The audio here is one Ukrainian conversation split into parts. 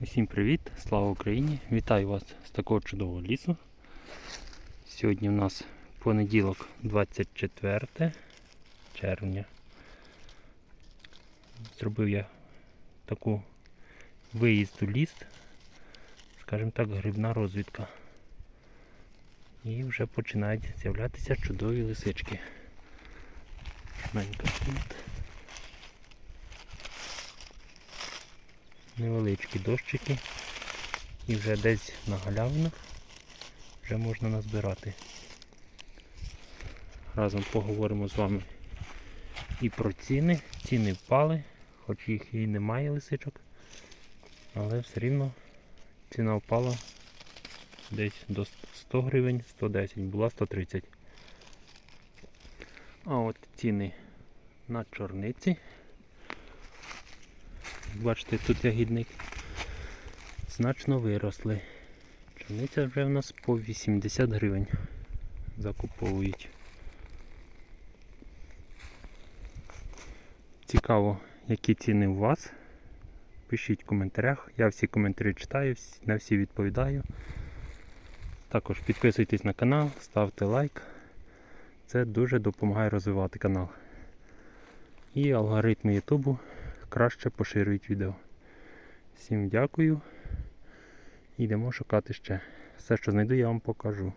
Усім привіт! Слава Україні! Вітаю вас з такого чудового лісу. Сьогодні в нас понеділок 24 червня. Зробив я таку виїзд у ліс, скажімо так, грибна розвідка. І вже починають з'являтися чудові лисички. Шменька тут. Невеличкі дощики і вже десь на галявинах вже можна назбирати. Разом поговоримо з вами і про ціни. Ціни впали, хоч їх і немає лисичок, але все рівно ціна впала десь до 100 гривень, 110, була 130. А от ціни на чорниці. Бачите, тут ягідник значно виросли. Чорниця вже в нас по 80 гривень закуповують. Цікаво, які ціни у вас. Пишіть в коментарях. Я всі коментарі читаю, на всі відповідаю. Також підписуйтесь на канал, ставте лайк. Це дуже допомагає розвивати канал. І алгоритми Ютубу краще поширюють відео. Всім дякую. Йдемо шукати ще. Все, що знайду, я вам покажу.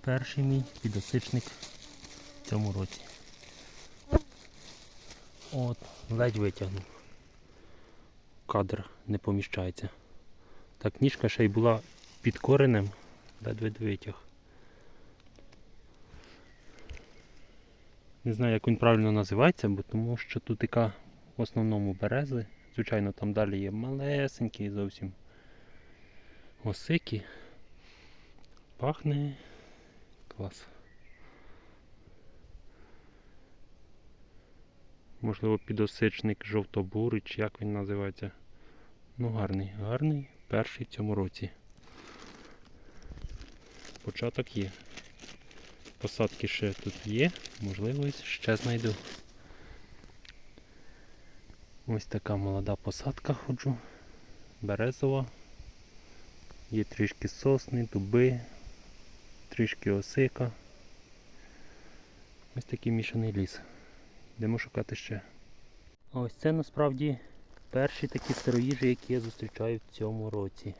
Перший мій підосичник в цьому році. От, ледь витягнув. Кадр не поміщається. Так ніжка ще й була під коренем, ледве витяг. Не знаю, як він правильно називається, бо тому що тут така в основному берези. Звичайно, там далі є малесенькі зовсім осики. Пахне клас. Можливо, підосичник жовтобурий, чи як він називається. Ну, гарний, гарний перший в цьому році. Початок є. Посадки ще тут є, можливо, ще знайду. Ось така молода посадка ходжу. Березова. Є трішки сосни, дуби, трішки осика. Ось такий мішаний ліс. Йдемо шукати ще. А ось це насправді перші такі сироїжі, які я зустрічаю в цьому році.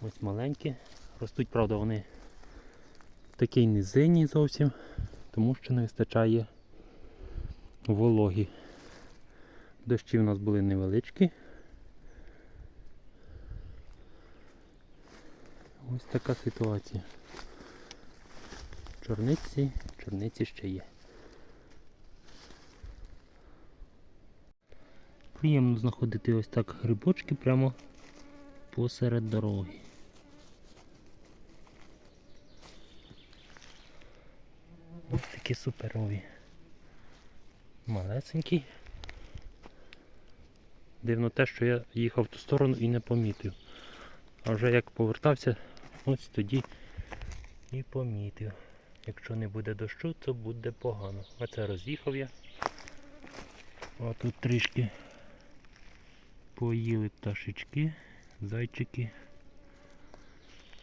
Ось маленькі. Ростуть, правда, вони в такій низині зовсім, тому що не вистачає вологі. Дощі у нас були невеличкі. Ось така ситуація. Чорниці, чорниці ще є. Приємно знаходити ось так грибочки прямо посеред дороги. Ось такі суперові. Малесенькі. Дивно те, що я їхав в ту сторону і не помітив. А вже як повертався, ось тоді і помітив. Якщо не буде дощу, то буде погано. А це роз'їхав я. А тут трішки поїли пташечки, зайчики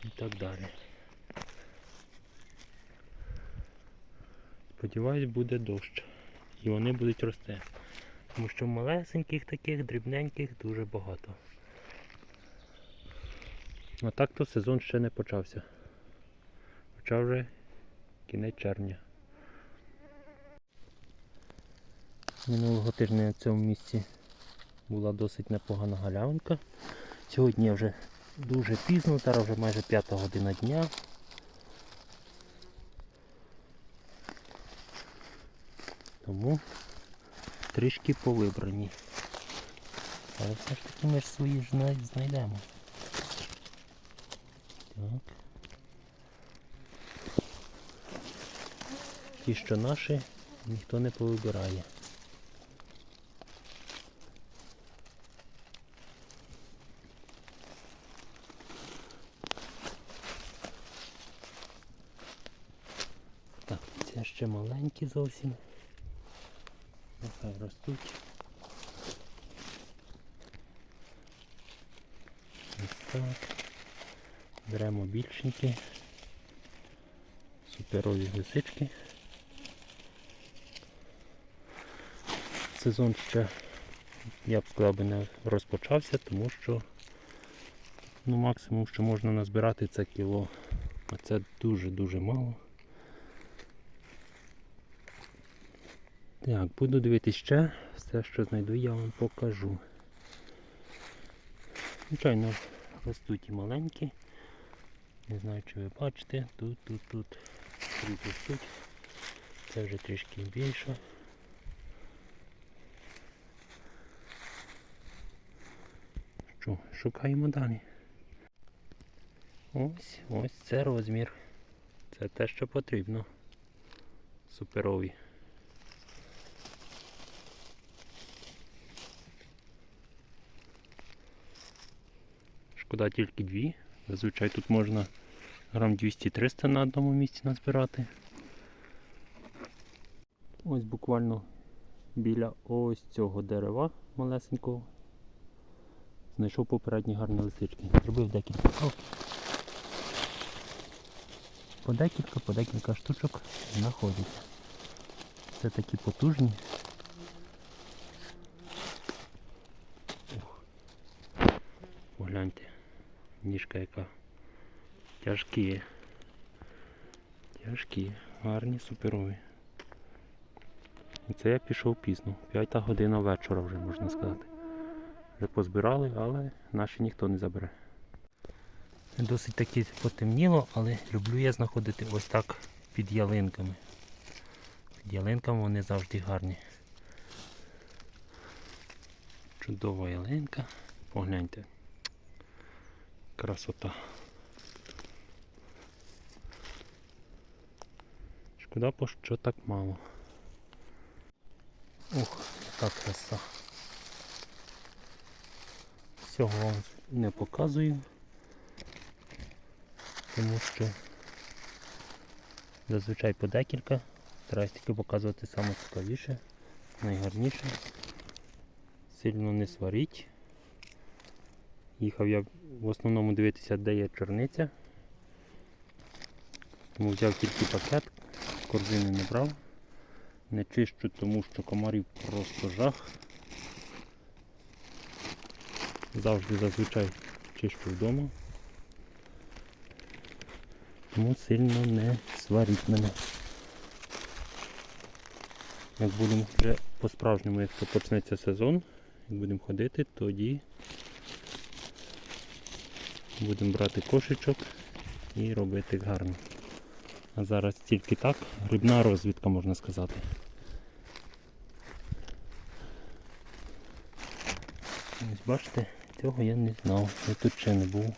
і так далі. Сподіваюсь, буде дощ. І вони будуть рости. Тому що малесеньких таких, дрібненьких дуже багато. А так то сезон ще не почався. Хоча вже кінець червня. Минулого тижня на цьому місці була досить непогана галявинка. Сьогодні вже дуже пізно, зараз вже майже п'ята година дня. Тому трішки повибрані. Але все ж таки ми ж свої ж знайдемо. Так. Ті, що наші, ніхто не повибирає. Так, це ще маленькі зовсім. Нехай ростуть. Так. Беремо більшенькі. Суперові лисички. Сезон ще, я б сказав, не розпочався, тому що ну, максимум, що можна назбирати, це кіло. А це дуже-дуже мало. Так, буду дивитися ще. Все, що знайду, я вам покажу. Звичайно, ростуть і маленькі. Не знаю, чи ви бачите. Тут, тут, тут. Тут ростуть. Це вже трішки більше. Що, шукаємо далі. Ось, ось це розмір. Це те, що потрібно. Суперові. Шкода тільки дві. Зазвичай тут можна грам 200-300 на одному місці назбирати. Ось буквально біля ось цього дерева малесенького. Знайшов попередні гарні лисички. Зробив декілька кроків. По декілька, по декілька штучок знаходяться. Це такі потужні. Ух. Погляньте, ніжка яка. Тяжкі. Тяжкі, гарні, суперові. І це я пішов пізно. П'ята година вечора вже можна сказати. Вже позбирали, але наші ніхто не забере. Досить таки потемніло, але люблю я знаходити ось так під ялинками. Під ялинками вони завжди гарні. Чудова ялинка. Погляньте. Красота. Шкода, що так мало. Ух, яка краса. Всього не показую, тому що зазвичай по декілька. Стараюсь тільки показувати саме цікавіше, найгарніше. Сильно не сваріть. Їхав я в основному дивитися, де є чорниця. Тому взяв тільки пакет, корзини не брав. Не чищу, тому що комарів просто жах. Завжди зазвичай чищу вдома. Тому сильно не сваріть мене. Як будемо вже по-справжньому, якщо почнеться сезон, як будемо ходити, тоді будемо брати кошечок і робити гарно. А зараз тільки так, грибна розвідка можна сказати. Ось бачите, цього я не знав, я тут ще не був.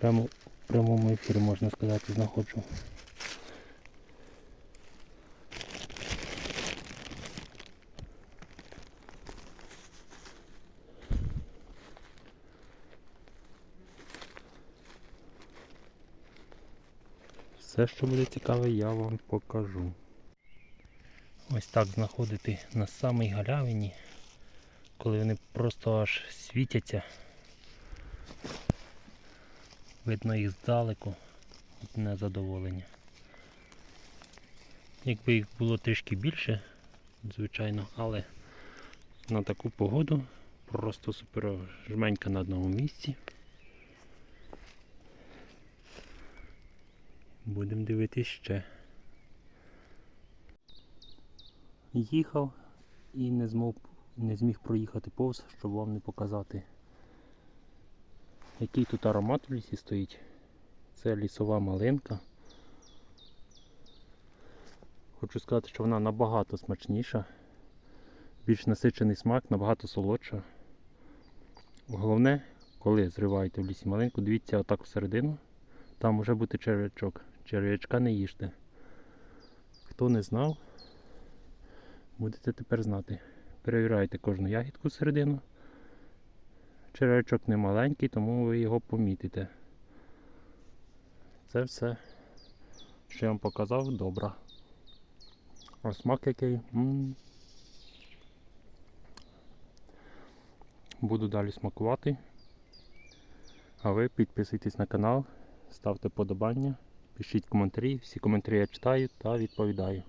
Прямо в прямому ефірі можна сказати знаходжу. Все, що буде цікаве, я вам покажу. Ось так знаходити на самій галявині, коли вони просто аж світяться. Видно їх здалеку, одне задоволення. Якби їх було трішки більше, звичайно, але на таку погоду просто супер жменька на одному місці. Будемо дивитись ще. Їхав і не змог, не зміг проїхати повз, щоб вам не показати, який тут аромат в лісі стоїть. Це лісова малинка. Хочу сказати, що вона набагато смачніша, більш насичений смак, набагато солодша. Головне, коли зриваєте в лісі малинку, дивіться отак всередину, там може бути черв'ячок. Черв'ячка не їжте. Хто не знав, будете тепер знати. Перевіряйте кожну ягідку всередину. Черв'ячок не маленький, тому ви його помітите. Це все, що я вам показав, добре. А смак який. -м -м. Буду далі смакувати. А ви підписуйтесь на канал, ставте подобання, пишіть коментарі. Всі коментарі я читаю та відповідаю.